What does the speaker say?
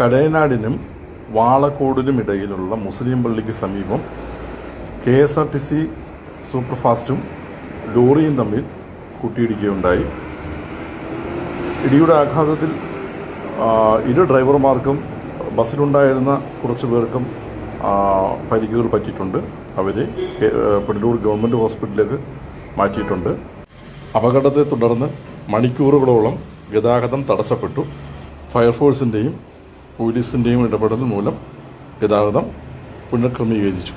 കടയനാടിനും വാളക്കോടിനും ഇടയിലുള്ള മുസ്ലിം പള്ളിക്ക് സമീപം K S R T C സൂപ്പർഫാസ്റ്റും ലോറിയും തമ്മിൽ കൂട്ടിയിടിക്കുകയുണ്ടായി. ഇടിയുടെ ആഘാതത്തിൽ ഇരു ഡ്രൈവർമാർക്കും ബസ്സിലുണ്ടായിരുന്ന കുറച്ച് പേർക്കും പരിക്കുകൾ പറ്റിയിട്ടുണ്ട്. അവരെ പെടലൂർ ഗവൺമെന്റ് ഹോസ്പിറ്റലിലേക്ക് മാറ്റിയിട്ടുണ്ട്. അപകടത്തെ തുടർന്ന് മണിക്കൂറുകളോളം ഗതാഗതം തടസ്സപ്പെട്ടു. ഫയർഫോഴ്സിന്റെയും പോലീസിന്റെയും ഇടപെടൽ മൂലം ഗതാഗതം പുനഃക്രമീകരിച്ചു.